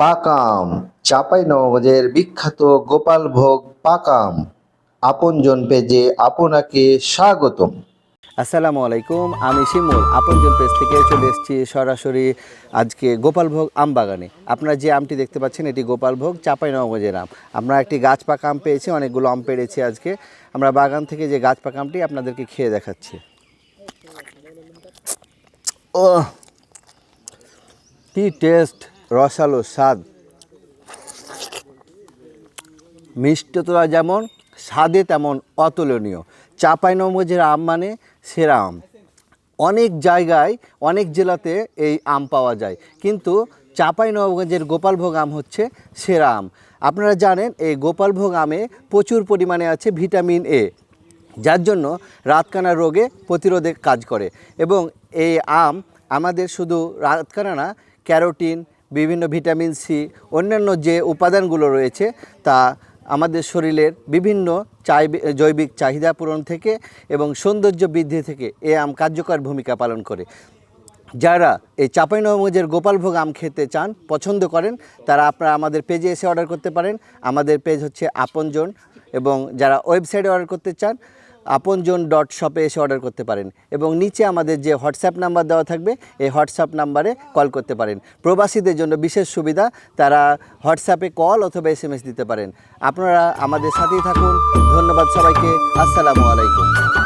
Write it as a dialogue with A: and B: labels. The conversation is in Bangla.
A: পাকাম। চাপাই নবাবগঞ্জের বিখ্যাত গোপাল ভোগ পাকাম। আপনজন পেজে আপনাকে স্বাগতম।
B: আসসালামু আলাইকুম, আমি শিমুল। আপনজন পেজ থেকে চলে এসেছি সরাসরি আজকে গোপালভোগ আম বাগানে আপনারা যে আমটি দেখতে পাচ্ছেন, এটি গোপালভোগ চাপাই নবগঞ্জের আম। আমরা একটি গাছ পাকা আম পেয়েছি, অনেকগুলো আম পেরেছি আজকে। আমরা বাগান থেকে যে গাছ পাকা আমটি আপনাদেরকে খেয়ে দেখাচ্ছি। ও কি টেস্ট রসালো স্বাদ। মিষ্টতা যেমন, স্বাদে তেমন অতুলনীয়। চাঁপাইনবাবগঞ্জের আম মানে সেরা আম। অনেক জায়গায়, অনেক জেলাতে এই আম পাওয়া যায়। কিন্তু চাঁপাইনবাবগঞ্জের গোপালভোগ আম হচ্ছে সেরা আম। আপনারা জানেন, এই গোপালভোগ আমে প্রচুর পরিমাণে আছে ভিটামিন এ, যার জন্য রাতকানা রোগে প্রতিরোধে কাজ করে। এবং এই আম আমাদের শুধু রাতকানা না, ক্যারোটিন বিভিন্ন ভিটামিন সি, অন্যান্য যে উপাদানগুলো রয়েছে তা আমাদের শরীরের বিভিন্ন চাই- জৈবিক চাহিদা পূরণ থেকে এবং সৌন্দর্য বৃদ্ধি থেকে এ আম কার্যকর ভূমিকা পালন করে। যারা এই চাঁপাইনবাবগঞ্জের গোপালভোগ আম খেতে চান, পছন্দ করেন, তারা আপনারা আমাদের পেজে এসে অর্ডার করতে পারেন। আমাদের পেজ হচ্ছে আপনজন এবং যারা ওয়েবসাইটে অর্ডার করতে চান আপনজন ডট শপে এসে অর্ডার করতে পারেন এবং নিচে আমাদের যে হোয়াটসঅ্যাপ নাম্বার দেওয়া থাকবে, এই হোয়াটসঅ্যাপ নাম্বারে কল করতে পারেন। প্রবাসীদের জন্য বিশেষ সুবিধা, তারা হোয়াটসঅ্যাপে কল অথবা এস দিতে পারেন। আপনারা আমাদের সাথেই থাকুন। ধন্যবাদ সবাইকে। আসসালামু আলাইকুম।